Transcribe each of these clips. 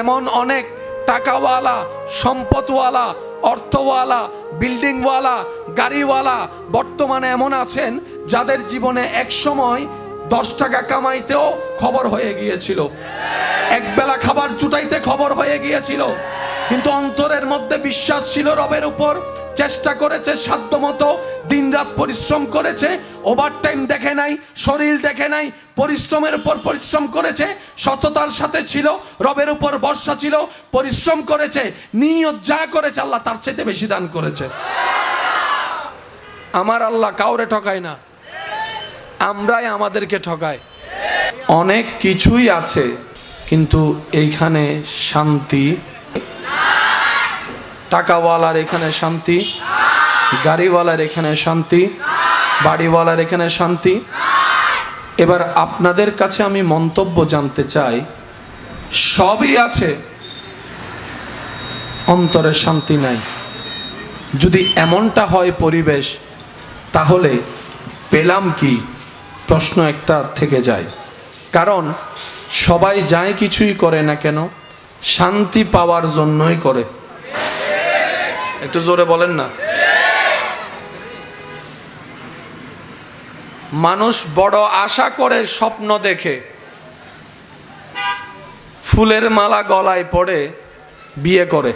এমন অনেক টাকাওয়ালা, সম্পদওয়ালা, অর্থওয়ালা, বিল্ডিংওয়ালা, গাড়িওয়ালা বর্তমানে এমন আছেন যাদের জীবনে এক সময় দশ টাকা কামাইতেও খবর হয়ে গিয়েছিল। একবেলা খাবার জুটাইতে খবর হয়ে গিয়েছিল। কিন্তু অন্তরের মধ্যে বিশ্বাস ছিল রবের উপর। চেষ্টা করেছে সাধ্যমতো দিনরাত পরিশ্রম করেছে ওভার টাইম দেখে নাই, শরীর দেখে নাই পরিশ্রমের উপর পরিশ্রম করেছে, সততার সাথে ছিল, রবের উপর বর্ষা ছিল, পরিশ্রম করেছে, নিয়ত যা করেছে আল্লাহ তার চাইতে বেশি দান করেছে। আমার আল্লাহ কাউরে ঠকায় না, আমরাই আমাদেরকে ঠকায়। অনেক কিছুই আছে, কিন্তু এইখানে শান্তি। টাকাওয়ালার এখানে শান্তি, গাড়িওয়ালার এখানে শান্তি, বাড়িওয়ালার এখানে শান্তি। এবার আপনাদের কাছে আমি মন্তব্য জানতে চাই। সবই আছে। অন্তরে শান্তি নাই। যদি এমনটা হয় পরিবেশ, তাহলে পেলাম কি? প্রশ্ন একটা থেকে যায়। কারণ সবাই যায় কিছুই করে না কেন, শান্তি পাওয়ার জন্যই করে। একটু জোরে বলেন না। মানুষ বড় আশা করে স্বপ্ন দেখে। ফুলের মালা গলায় পড়ে বিয়ে করে।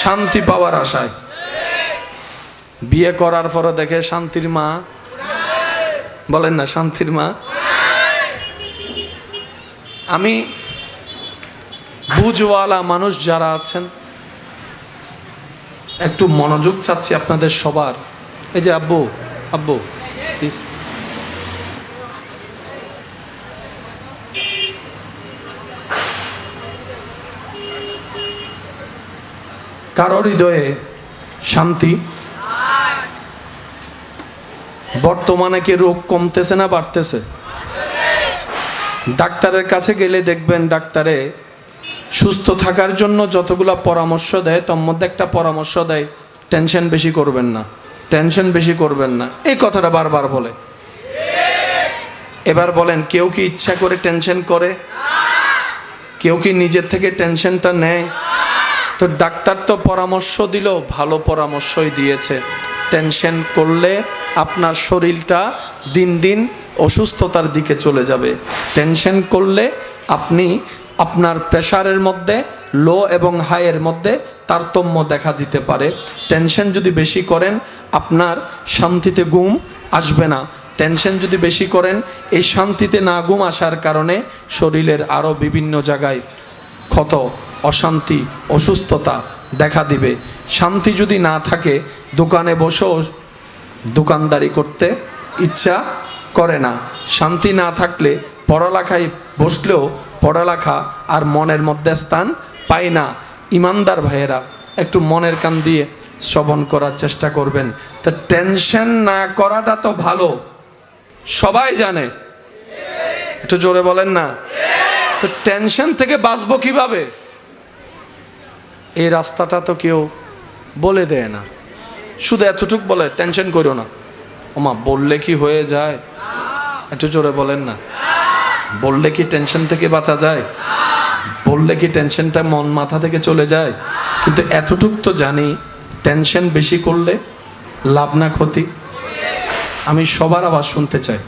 শান্তি পাওয়ার আশায়। বিয়ে করার পরে দেখে শান্তির মা। বলেন না, শান্তির মা। আমি বুঝওয়ালা মানুষ যারা আছেন, একটু মনোযোগ চাচ্ছি আপনাদের সবার। এই যে আব্বু আব্বু প্লিজ কারও হৃদয়ে শান্তি? বর্তমানে কি রোগ কমতেছে না বাড়তেছে? ডাক্তারের কাছে গেলে দেখবেন ডাক্তারে সুস্থ থাকার জন্য যতগুলা পরামর্শ দেয়, তার মধ্যে একটা পরামর্শ দেয়, টেনশন বেশি করবেন না, টেনশন বেশি করবেন না। এই কথাটা বারবার বলে। এবার বলেন, কেউ কি ইচ্ছা করে টেনশন করে? কেউ কি নিজের থেকে টেনশনটা নেয়? তো ডাক্তার তো পরামর্শ দিল, ভালো পরামর্শই দিয়েছে। টেনশন করলে আপনার শরীরটা দিন দিন অসুস্থতার দিকে চলে যাবে। টেনশন করলে আপনি আপনার প্রেশারের মধ্যে লো এবং হাইয়ের মধ্যে তারতম্য দেখা দিতে পারে। টেনশন যদি বেশি করেন, আপনার শান্তিতে ঘুম আসবে না। টেনশন যদি বেশি করেন, এই শান্তিতে না ঘুম আসার কারণে শরীরের আরও বিভিন্ন জায়গায় ক্ষত অশান্তি, অসুস্থতা দেখা দিবে। শান্তি যদি না থাকে, দোকানে বসেও দোকানদারি করতে ইচ্ছা করে না। শান্তি না থাকলে পড়ালেখায় বসলেও পড়ালেখা আর মনের মধ্যে স্থান পায় না। ইমানদার ভাইয়েরা, একটু মনের কান দিয়ে শ্রবণ করার চেষ্টা করবেন। তা টেনশন না করাটা তো ভালো। সবাই জানে। একটু জোরে বলেন না। তো টেনশন থেকে বাঁচবো কীভাবে? এই রাস্তাটা তো কেউ বলে দেয় না। শুধু এতটুক বলে, টেনশন করো না। ওমা, বললে কি হয়ে যায়? একটু জোরে বলেন না। বললে কি টেনশন থেকে বাঁচা যায়? বললে কি টেনশনটা মন মাথা থেকে চলে যায়? কিন্তু এতটুক তো জানি, টেনশন বেশি করলে লাভ না ক্ষতি। আমি সবার আবার শুনতে চাই।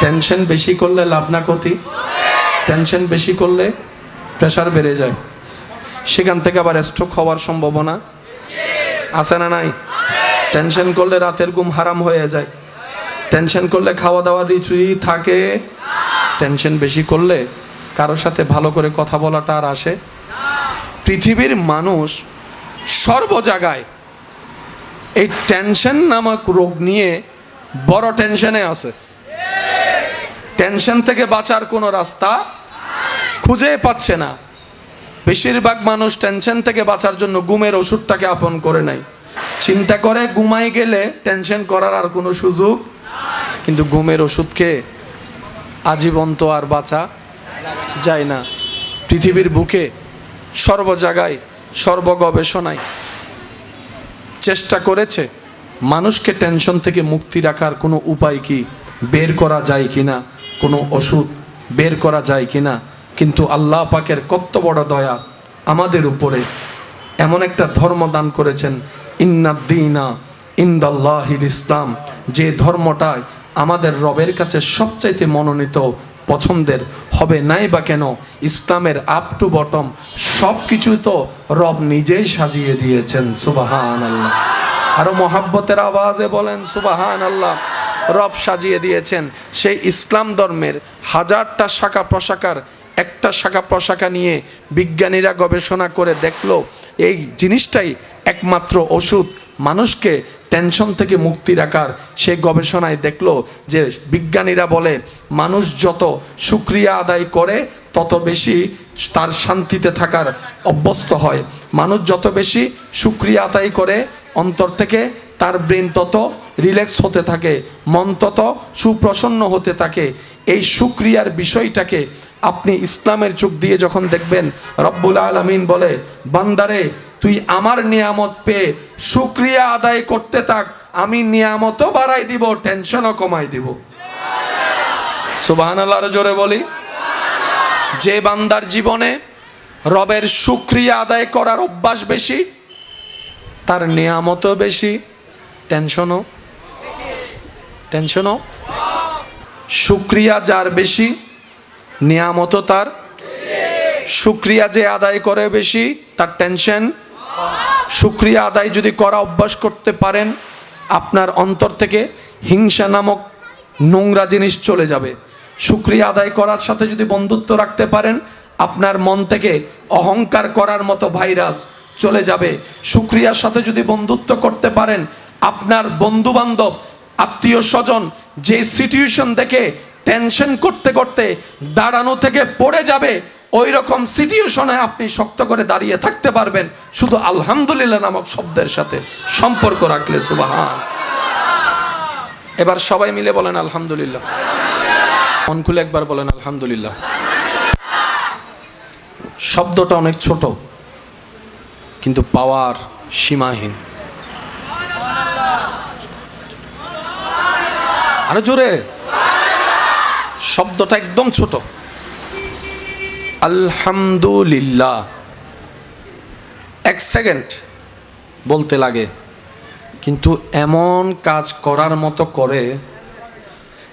টেনশন বেশি করলে লাভ না ক্ষতি। টেনশন বেশি করলে প্রেশার বেড়ে যায়। সেখান থেকে আবার স্ট্রোক হওয়ার সম্ভাবনা আছে না নাই? টেনশন করলে রাতের ঘুম হারাম হয়ে যায়। টেনশন করলে খাওয়া দাওয়ার রিচুই থাকে। টেনশন বেশি করলে কারোর সাথে ভালো করে কথা বলাটা আর আসে। পৃথিবীর মানুষ সর্ব জায়গায় এই টেনশন নামক রোগ নিয়ে বড় টেনশনে আছে। টেনশন থেকে বাঁচার কোনো রাস্তা খুঁজে পাচ্ছে না। বেশিরভাগ মানুষ টেনশন থেকে বাঁচার জন্য গুমের ওষুধটাকে আপন করে নেয়। চিন্তা করে ঘুমাই গেলে টেনশন করার আর কোনো সুযোগ কিন্তু ঘুমের ওষুধকে আজীবন তো আর বাঁচা যায় না। পৃথিবীর বুকে সর্ব জায়গায় সর্ব গবেষণায় চেষ্টা করেছে মানুষকে টেনশন থেকে মুক্তি রাখার কোনো উপায় কি? বের করা যায় কি না কোনো ওষুধ বের করা যায় কি না কিন্তু আল্লাহ পাকের কত বড় দয়া আমাদের উপরে। এমন একটা ধর্ম দান করেছেন ইন্নাদ্দিনা ইন্দাল্লাহিল ইসলাম যে ধর্মটায় আমাদের রবের কাছে সবচাইতে মনোনীত পছন্দের, হবে নাই বা কেন? ইসলামের আপ টু বটম সব কিছু তো রব নিজেই সাজিয়ে দিয়েছেন সুবাহান আল্লাহ আরও মহাব্বতের আওয়াজে বলেন সুবাহান আল্লাহ রব সাজিয়ে দিয়েছেন। সেই ইসলাম ধর্মের হাজারটা শাখা প্রশাখার একটা শাখা প্রশাখা নিয়ে বিজ্ঞানীরা গবেষণা করে দেখল, এই জিনিসটাই একমাত্র ওষুধ। মানুষকে টেনশন থেকে মুক্তি রাখার সে গবেষণায় দেখল যে বিজ্ঞানীরা বলে, মানুষ যত সুক্রিয়া আদায় করে, তত বেশি তার শান্তিতে থাকার অভ্যস্ত হয়। মানুষ যত বেশি সুক্রিয়া আদায় করে অন্তর থেকে তার ব্রেন তত রিল্যাক্স হতে থাকে, মন তত সুপ্রসন্ন হতে থাকে। এই সুক্রিয়ার বিষয়টাকে আপনি ইসলামের চোখ দিয়ে যখন দেখবেন, রব্বুল আলমিন বলে, বান্দারে, তুই আমার নিয়ামত পেয়ে সুক্রিয়া আদায় করতে থাক, আমি নিয়ামতও বাড়াই দিব, টেনশনও কমাই দিব। সুবাহান আল্লাহর জোরে বলি, যে বান্দার জীবনে রবের সুক্রিয়া আদায় করার অভ্যাস বেশি তার নিয়ামতও বেশি টেনশনও টেনশনও সুক্রিয়া যার বেশি, নিয়ামতও তার। সুক্রিয়া যে আদায় করে বেশি, তার টেনশন সুক্রিয়া আদায় যদি করা অভ্যাস করতে পারেন, আপনার অন্তর থেকে হিংসা নামক নোংরা জিনিস চলে যাবে। সুক্রিয়া আদায় করার সাথে যদি বন্ধুত্ব রাখতে পারেন, আপনার মন থেকে অহংকার করার মতো ভাইরাস চলে যাবে। সুক্রিয়ার সাথে যদি বন্ধুত্ব করতে পারেন, আপনার বন্ধু বান্ধব আত্মীয় স্বজন যে সিচুয়েশন দেখে টেনশন করতে করতে দাঁড়ানো থেকে পড়ে যাবে ওই রকম সিচুয়েশনে আপনি শক্ত করে দাঁড়িয়ে থাকতে পারবেন। শুধু আলহামদুলিল্লাহ নামক শব্দের সাথে সম্পর্ক রাখলে সুবাহান। এবার সবাই মিলে বলেন আলহামদুলিল্লাহ। মন খুলে একবার বলেন আলহামদুলিল্লাহ। শব্দটা অনেক ছোট। কিন্তু পাওয়ার সীমাহীন। আরও জোরে। শব্দটা একদম ছোট। আলহামদুলিল্লাহ। এক সেকেন্ড বলতে লাগে। কিন্তু এমন কাজ করার মতো করে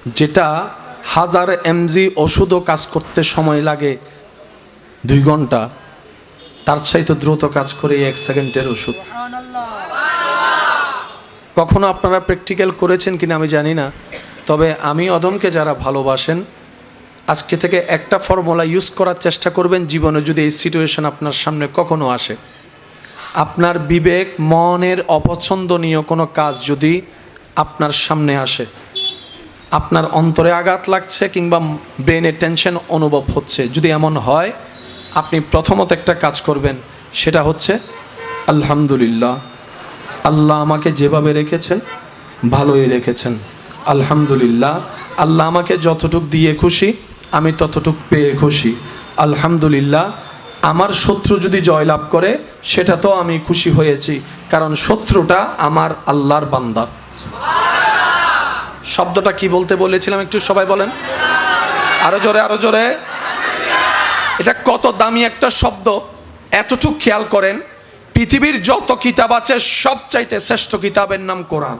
যেটা হাজার এমজি ওষুধও কাজ করতে সময় লাগে দুই ঘণ্টা। তার চাইতে দ্রুত কাজ করে এক সেকেন্ডের ওষুধ। কখনো আপনারা প্র্যাকটিক্যাল করেছেন কিনা আমি জানি না, তবে আমি অদমকে যারা ভালোবাসেন, আজকে থেকে একটা ফর্মুলা ইউজ করার চেষ্টা করবেন, জীবনে যদি এই সিচুয়েশন আপনার সামনে কখনো আসে। আপনার বিবেক, মনের অপছন্দনীয় কোনো কাজ যদি আপনার সামনে আসে, আপনার অন্তরে আঘাত লাগছে কিংবা ব্রেনে টেনশন অনুভব হচ্ছে, যদি এমন হয় আপনি প্রথমত একটা কাজ করবেন, সেটা হচ্ছে, আলহামদুলিল্লাহ, আল্লাহ আমাকে যেভাবে রেখেছেন, ভালোই রেখেছেন। আলহামদুলিল্লাহ, আল্লাহ আমাকে যতটুক দিয়ে খুশি, আমি ততটুক পেয়ে খুশি। আলহামদুলিল্লাহ, আমার শত্রু যদি জয়লাভ করে, সেটা তো আমি খুশি হয়েছি, কারণ শত্রুটা আমার আল্লাহর বান্দা। শব্দটা কি বলতে বলেছিলাম একটু সবাই বলেন? আরও জোরে আরও জোরে। এটা কত দামি একটা শব্দ? এতটুক খেয়াল করেন, পৃথিবীর যত কিতাব আছে সব চাইতে শ্রেষ্ঠ কিতাবের নাম কোরআন।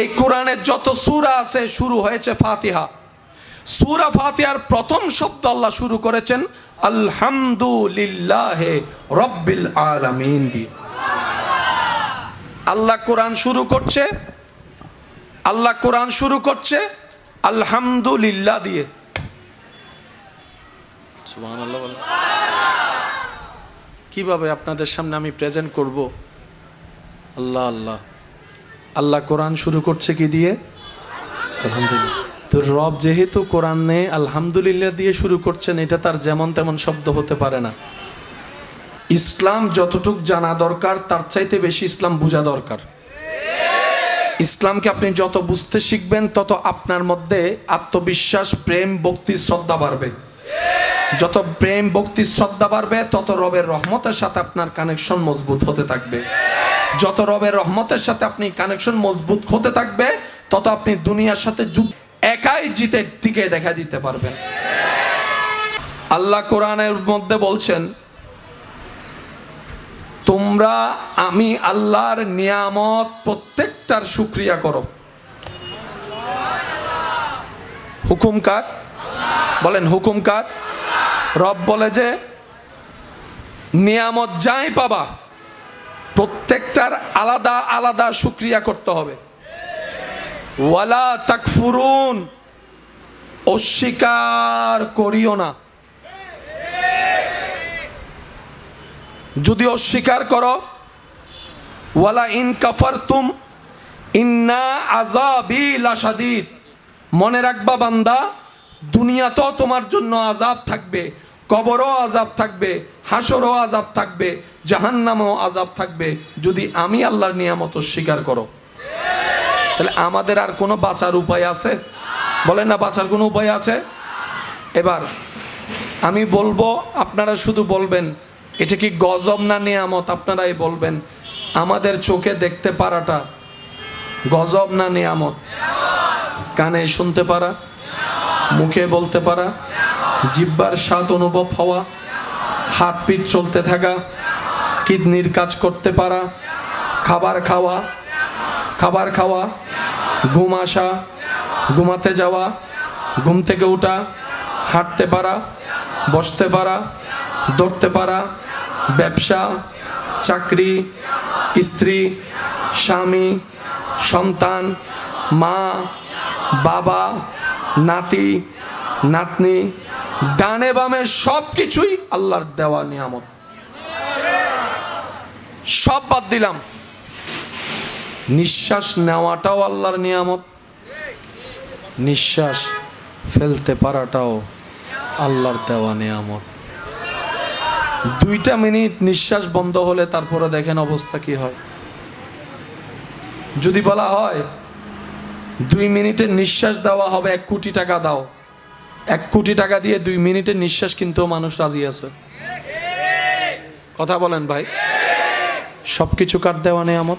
এই কোরআনের যত সুরা আছে, শুরু হয়েছে ফাতিহা। সুরা ফাতিহার প্রথম শব্দ আল্লাহ শুরু করেছেন, আলহামদুলিল্লাহ রব্বিল আলামিন দিয়ে। আল্লাহ কোরআন শুরু করছে, আল্লাহ কোরআন শুরু করছে, আলহামদুলিল্লাহ দিয়ে। কীভাবে আপনাদের সামনে আমি প্রেজেন্ট করব? আল্লাহ আল্লাহ। আল্লাহ কোরআন শুরু করছে কি দিয়ে? আলহামদুলিল্লাহ। তো রব যেহেতু কোরআনে আলহামদুলিল্লাহ দিয়ে শুরু করছেন, এটা তার যেমন তেমন শব্দ হতে পারে না। ইসলাম যতটুক জানা দরকার, তার চাইতে বেশি ইসলাম বোঝা দরকার। ইসলামকে আপনি যত বুঝতে শিখবেন, তত আপনার মধ্যে আত্মবিশ্বাস, প্রেম, ভক্তি, শ্রদ্ধা বাড়বে। যত প্রেম, ভক্তি, শ্রদ্ধা বাড়বে, তত রবের রহমতের সাথে আপনার কানেকশন মজবুত হতে থাকবে। যত রবের রহমতের সাথে আপনি কানেকশন মজবুত হতে থাকবে, তত আপনি দুনিয়ার সাথে একাই জিতে টিকে দেখা দিতে পারবেন। আল্লাহ কোরআনের মধ্যে বলছেন, তোমরা, আমি আল্লাহর নিয়ামত প্রত্যেকটার সুক্রিয়া করো। হুকুম কার? বলেন, হুকুম কার? রব বলে যে, নিয়ামত যাই পাবা, প্রত্যেকটার আলাদা আলাদা সুক্রিয়া করতে হবে। ওয়ালা তাকফুরুন, অস্বীকার করিও না। যদি অস্বীকার করো, ওয়ালা ইন কাফার তুম ইন্না আজাবি লাসাদিদ মনে রাখবা বান্দা দুনিয়াতেও তোমার জন্য আজাব থাকবে, কবরও আজাব থাকবে হাসরও আজাব থাকবে, জাহান্নামও আজাব থাকবে, যদি আমি আল্লাহর নিয়ামত স্বীকার করো। তাহলে আমাদের আর কোনো বাঁচার উপায় আছে? বলেন না বাঁচার কোনো উপায় আছে? এবার, আমি বলব, আপনারা শুধু বলবেন, এটা কি গজব না নিয়ামত আপনারাই বলবেন? আমাদের চোখে দেখতে পারাটা গজব না নিয়ামত? কানে শুনতে পারা? মুখে বলতে পারা, জিব্বার স্বাদ অনুভব হওয়া, হাত পিঠ চলতে থাকা, কিডনির কাজ করতে পারা, খাবার খাওয়া খাবার খাওয়া, ঘুম আসা, ঘুমাতে যাওয়া, ঘুম থেকে ওঠা হাঁটতে পারা, বসতে পারা, দৌড়তে পারা, ব্যবসা, চাকরি, স্ত্রী, স্বামী, সন্তান, মা, বাবা নাতি, নাতনি, ডানে বামে সব কিছুই আল্লাহর দেওয়া নিয়ামত। সব বাদ দিলাম। নিঃশ্বাস নেওয়াটাও আল্লাহর নিয়ামত। নিঃশ্বাস ফেলতে পারাটাও আল্লাহর দেওয়া নিয়ামত। দুইটা মিনিট নিঃশ্বাস বন্ধ হলে তারপরে দেখেন অবস্থা কি হয়। যদি বলা হয় দুই মিনিটের নিঃশ্বাস দেওয়া হবে, এক কোটি টাকা দাও। এক কোটি টাকা দিয়ে দুই মিনিটের নিঃশ্বাস কিন্তু মানুষ রাজি আছে। কথা বলেন ভাই। সব কিছু কার দেওয়া নিয়ামত?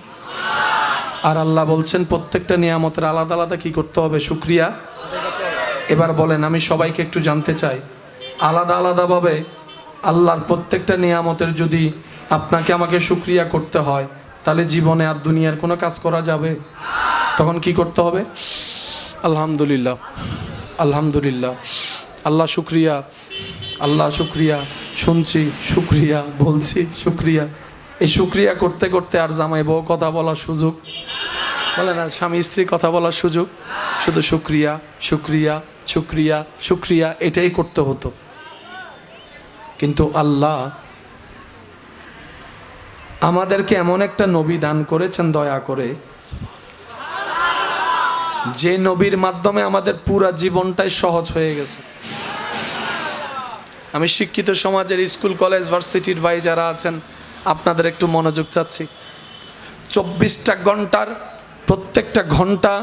আর আল্লাহ বলছেন, প্রত্যেকটা নিয়ামতের আলাদা আলাদা কি করতে হবে? শুক্রিয়া। এবার বলেন, আমি সবাইকে একটু জানতে চাই। আলাদা আলাদাভাবে আল্লাহর প্রত্যেকটা নিয়ামতের যদি আপনাকে আমাকে শুক্রিয়া করতে হয়, তাহলে জীবনে আর দুনিয়ার কোনো কাজ করা যাবে? তখন কি করতে হবে? আলহামদুলিল্লাহ আলহামদুলিল্লাহ। আল্লাহ শুক্রিয়া আল্লাহ শুক্রিয়া, শুনছি, শুক্রিয়া, বলছি, শুক্রিয়া। এই শুক্রিয়া করতে করতে আর জামাই বউ কথা বলার সুযোগ, বলে না, স্বামী স্ত্রী কথা বলার সুযোগ। শুধু শুক্রিয়া শুক্রিয়া শুক্রিয়া শুক্রিয়া, এটাই করতে হতো। কিন্তু আল্লাহ আমাদেরকে এমন একটা নবী দান করেছেন দয়া করে যে নবীর মাধ্যমে আমাদের পুরা জীবনটাই সহজ হয়ে গেছে। আমি শিক্ষিত সমাজের স্কুল, কলেজ, ভার্সিটির ভাই যারা আছেন, আপনাদের একটু মনোযোগ চাচ্ছি। চব্বিশটা ঘণ্টার প্রত্যেকটা ঘণ্টা,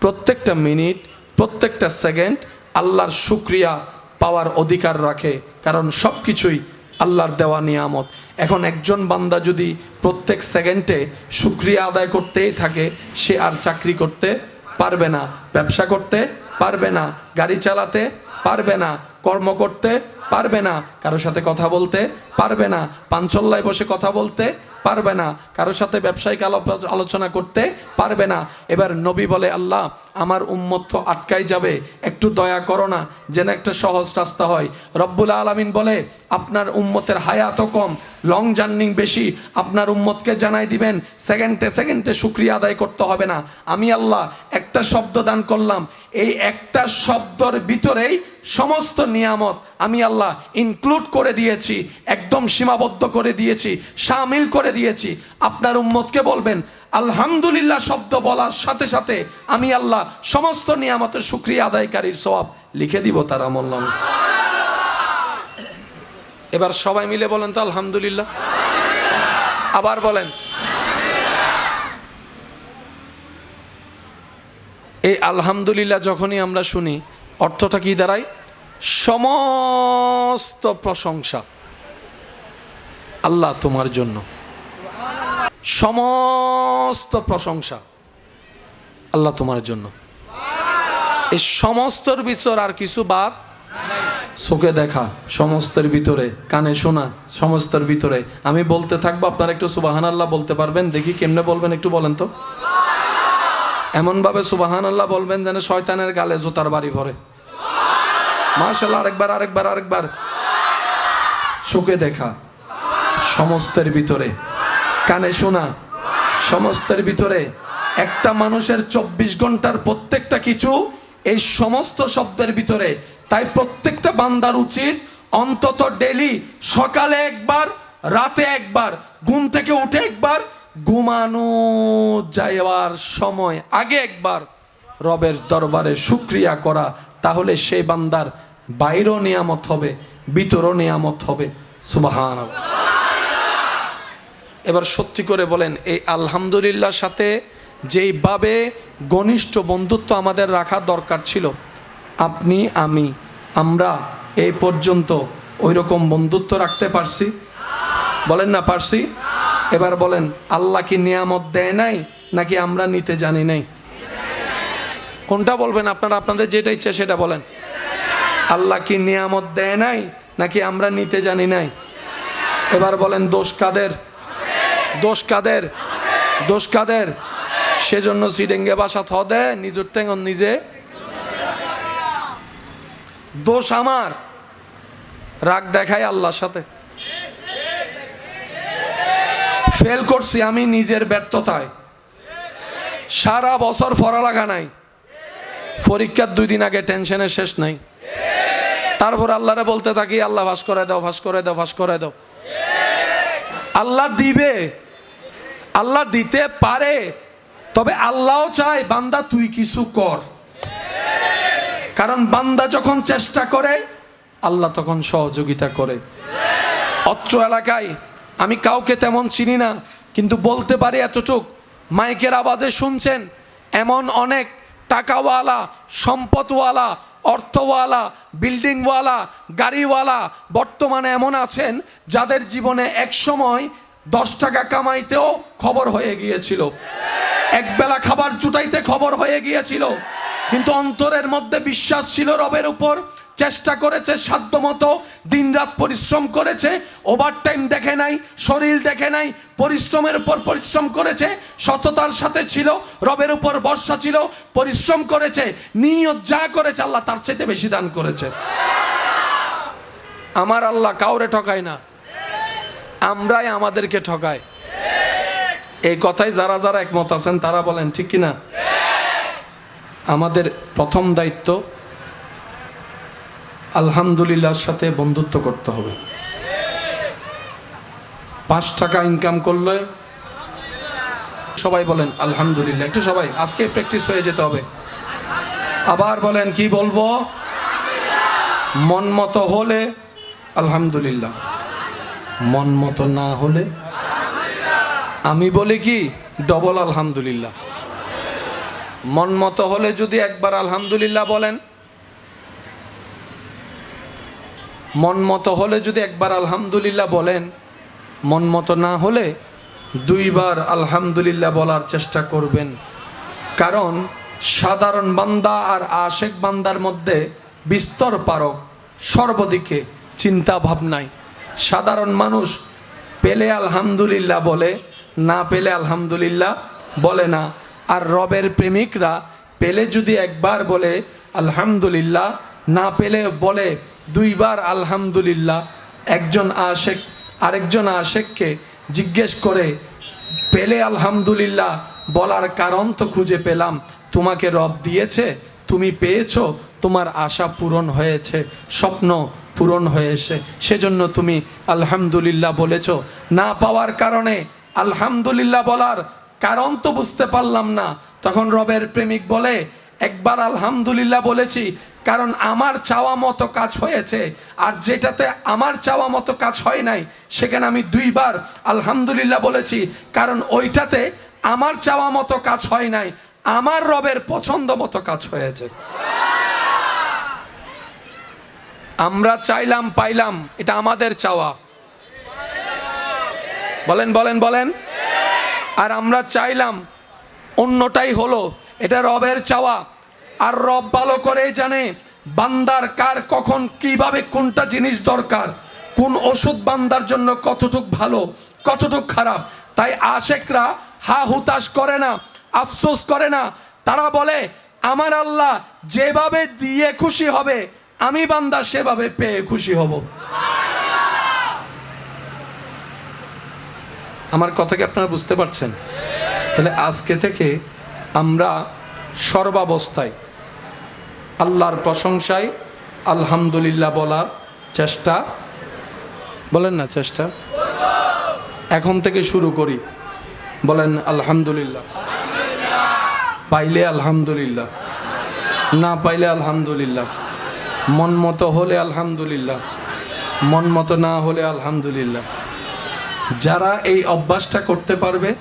প্রত্যেকটা মিনিট, প্রত্যেকটা সেকেন্ড আল্লাহর শুক্রিয়া পাওয়ার অধিকার রাখে, কারণ সব কিছুই আল্লাহর দেওয়া নিয়ামত। এখন একজন বান্দা যদি প্রত্যেক সেকেন্ডে শুক্রিয়া আদায় করতেই থাকে, সে আর চাকরি করতে পারবে না। ব্যবসা করতে পারবে না। গাড়ি চালাতে পারবে না। কর্ম করতে পারবে না। কারোর সাথে কথা বলতে পারবে না। পাঞ্চল্লায় বসে কথা বলতে পারবে না। কারোর সাথে ব্যবসায়িক আলো- আলোচনা করতে পারবে না। এবার নবী বলে, আল্লাহ, আমার উম্মত তো আটকাই যাবে। একটু দয়া করো না, যেন একটা সহজ রাস্তা হয়। রব্বুল আলমিন বলে, আপনার উম্মতের হায়াত কম লং জার্নিং বেশি। আপনার উম্মতকে জানাই দিবেন, সেকেন্ডে সেকেন্ডে শুক্রিয়া আদায় করতে হবে না। আমি আল্লাহ, একটা শব্দ দান করলাম। এই একটা শব্দর ভিতরেই সমস্ত নিয়ামত আমি আল্লাহ ইনক্লুড করে দিয়েছি, একদম সীমাবদ্ধ করে দিয়েছি, সামিল করে দিয়েছি। আপনার উম্মতকে বলবেন, আলহামদুলিল্লাহ শব্দ বলার সাথে সাথে আমি আল্লাহ সমস্ত নিয়ামতের শুক্রিয়া আদায়কারীর সবাব লিখে দিব তার আমল। এবার সবাই মিলে বলেন তো, আলহামদুলিল্লাহ আবার বলেন, এই আলহামদুলিল্লাহ যখনই আমরা শুনি, অর্থটা কি দাঁড়ায়? সমস্ত প্রশংসা আল্লাহ তোমার জন্য। সমস্ত প্রশংসা আল্লাহ তোমার জন্য। এই সমস্তর ভিতর আর কিছু বাদ চোখে দেখা, সমস্তের ভিতরে, কানে শোনা, সমস্তের ভিতরে। আমি বলতে থাকব, আপনারা একটু সুবাহান আল্লাহ বলতে পারবেন, দেখি কেমনে বলবেন একটু বলেন তো। এমনভাবে সুবাহান আল্লাহ বলবেন যেন শয়তানের গালে জুতার বাড়ি ভরে। মার্শাল্লাহ আরেকবার আরেকবার আরেকবার। চোখে দেখা, সমস্তের ভিতরে। কানে শোনা। সমস্তের ভিতরে একটা মানুষের চব্বিশ ঘণ্টার প্রত্যেকটা কিছু এই সমস্ত শব্দের ভিতরে। তাই প্রত্যেকটা বান্দার উচিত অন্তত ডেলি সকালে একবার, রাতে একবার, ঘুম থেকে উঠে একবার, ঘুমানো যাওয়ার সময় আগে একবার রবের দরবারে শুক্রিয়া করা। তাহলে সেই বান্দার বাইরও নিয়ামত হবে, ভিতরও নিয়ামত হবে। সুবাহান এবার সত্যি করে বলেন, এই আলহামদুলিল্লাহর সাথে যেইভাবে ঘনিষ্ঠ বন্ধুত্ব আমাদের রাখা দরকার ছিল, আপনি, আমি, আমরা এই পর্যন্ত ওই রকম বন্ধুত্ব রাখতে পারছি? বলেন না, পারছি? এবার বলেন, আল্লাহ কি নিয়ামত দেয় নাই, নাকি আমরা নিতে জানি নাই? কোনটা বলবেন আপনারা? আপনাদের যেটা ইচ্ছা সেটা বলেন। আল্লাহ কি নিয়ামত দেয় নাই, নাকি আমরা নিতে জানি নাই? এবার বলেন, দোষ কাদের? দোষ কাদের? দোষ কাদের? সেজন্য সিডেঙ্গে বাসা থ দে, নিজের টেঙ্গন নিজে। দোষ আমার। রাগ দেখাই আল্লাহর সাথে। ফেল করছি আমি নিজের ব্যর্থতায়। সারা বছর ফরা লাগা নাই। পরীক্ষার দুই দিন আগে টেনশনের শেষ নাই। তারপর আল্লাহরে বলতে থাকি, আল্লাহ ভাস করে দাও, ভাস করে দাও, ভাস করে দাও। আল্লাহ দিবে। আল্লাহ দিতে পারে, তবে আল্লাহও চায়, বান্দা তুই কিছু কর। কারণ বান্দা যখন চেষ্টা করে, আল্লাহ তখন সহযোগিতা করে। অত্র এলাকায়, আমি কাউকে তেমন চিনি না, কিন্তু বলতে পারি এতটুক, মাইকের আওয়াজে শুনছেন, এমন অনেক টাকাওয়ালা, সম্পদওয়ালা, অর্থওয়ালা, বিল্ডিংওয়ালা, গাড়িওয়ালা, বর্তমানে এমন আছেন, যাদের জীবনে এক সময় দশ টাকা কামাইতেও খবর হয়ে গিয়েছিল। একবেলা খাবার জুটাইতে খবর হয়ে গিয়েছিল। কিন্তু অন্তরের মধ্যে বিশ্বাস ছিল রবের উপর। চেষ্টা করেছে সাধ্য সাধ্যমতো দিনরাত পরিশ্রম করেছে ওভার টাইম দেখে নাই, শরীর দেখে নাই, পরিশ্রমের উপর পরিশ্রম করেছে, সততার সাথে ছিল, রবের উপর বর্ষা ছিল, পরিশ্রম করেছে, নিয়ত যা করেছে আল্লাহ তার চাইতে বেশি দান করেছে। আমার আল্লাহ কাউরে ঠকায় না। আমরাই আমাদেরকে ঠকায়। এই কথায় যারা যারা একমত আছেন, তারা বলেন, ঠিক কিনা? আমাদের প্রথম দায়িত্ব আলহামদুলিল্লাহর সাথে বন্ধুত্ব করতে হবে। পাঁচ টাকা ইনকাম করলে সবাই বলেন, আলহামদুলিল্লাহ। একটু সবাই, আজকে প্র্যাকটিস হয়ে যেতে হবে। আবার বলেন, কি বলব? মন মতো হলে আলহামদুলিল্লাহ। মন মতো না হলে আমি বলি কি? ডবল আলহামদুলিল্লাহ। মন মতো হলে যদি একবার আলহামদুলিল্লাহ বলেন, মন মতো হলে যদি একবার আলহামদুলিল্লাহ বলেন, মন মতো না হলে দুইবার আলহামদুলিল্লাহ বলার চেষ্টা করবেন। কারণ সাধারণ বান্দা আর আশেক বান্দার মধ্যে বিস্তর পারক, সর্বদিকে চিন্তা ভাবনায় সাধারণ মানুষ পেলে আলহামদুলিল্লাহ বলে, না পেলে আলহামদুলিল্লাহ বলে না। আর রবের প্রেমিকরা পেলে যদি একবার বলে, আলহামদুলিল্লাহ, না পেলে বলে, দুইবার আলহামদুলিল্লাহ, একজন আশেক, আরেকজন আশেককে জিজ্ঞেস করে, পেলে আলহামদুলিল্লাহ বলার কারণ তো খুঁজে পেলাম। তোমাকে রব দিয়েছে, তুমি পেয়েছ, তোমার আশা পূরণ হয়েছে, স্বপ্ন পূরণ হয়েছে সেজন্য তুমি আলহামদুলিল্লাহ বলেছ। না পাওয়ার কারণে আলহামদুলিল্লাহ বলার কারণ তো বুঝতে পারলাম না। তখন রবের প্রেমিক বলে, একবার আলহামদুলিল্লাহ বলেছি, কারণ আমার চাওয়া মতো কাজ হয়েছে, আর যেটাতে আমার চাওয়া মতো কাজ হয় নাই, সেখানে আমি দুইবার আলহামদুলিল্লাহ বলেছি, কারণ ওইটাতে আমার চাওয়া মতো কাজ হয় নাই, আমার রবের পছন্দ মতো কাজ হয়েছে। আমরা চাইলাম, পাইলাম, এটা আমাদের চাওয়া। বলেন বলেন বলেন। আর আমরা চাইলাম, অন্যটাই হলো, এটা রবের চাওয়া। আর রব ভালো করেই জানে, বান্দার কার কখন, কীভাবে, কোনটা জিনিস দরকার, কোন ওষুধ বান্দার জন্য কতটুক ভালো, কতটুক খারাপ। তাই আশেকরা হা হুতাশ করে না, আফসোস করে না। তারা বলে, আমার আল্লাহ যেভাবে দিয়ে খুশি হবে আমি বান্দা সেভাবে পেয়ে খুশি হব। আমার কথা কি আপনারা বুঝতে পারছেন? তাহলে আজকে থেকে আমরা সর্বাবস্থায় আল্লাহর প্রশংসায় আলহামদুলিল্লাহ বলার চেষ্টা, বলেন না চেষ্টা? এখন থেকে শুরু করি। বলেন আলহামদুলিল্লাহ। পাইলে আলহামদুলিল্লাহ, না পাইলে আলহামদুলিল্লাহ। মন মতো হলে আলহামদুলিল্লাহ মন মতো না হলে আলহামদুলিল্লাহ। যারা এই অভ্যাসটা করতে পারবে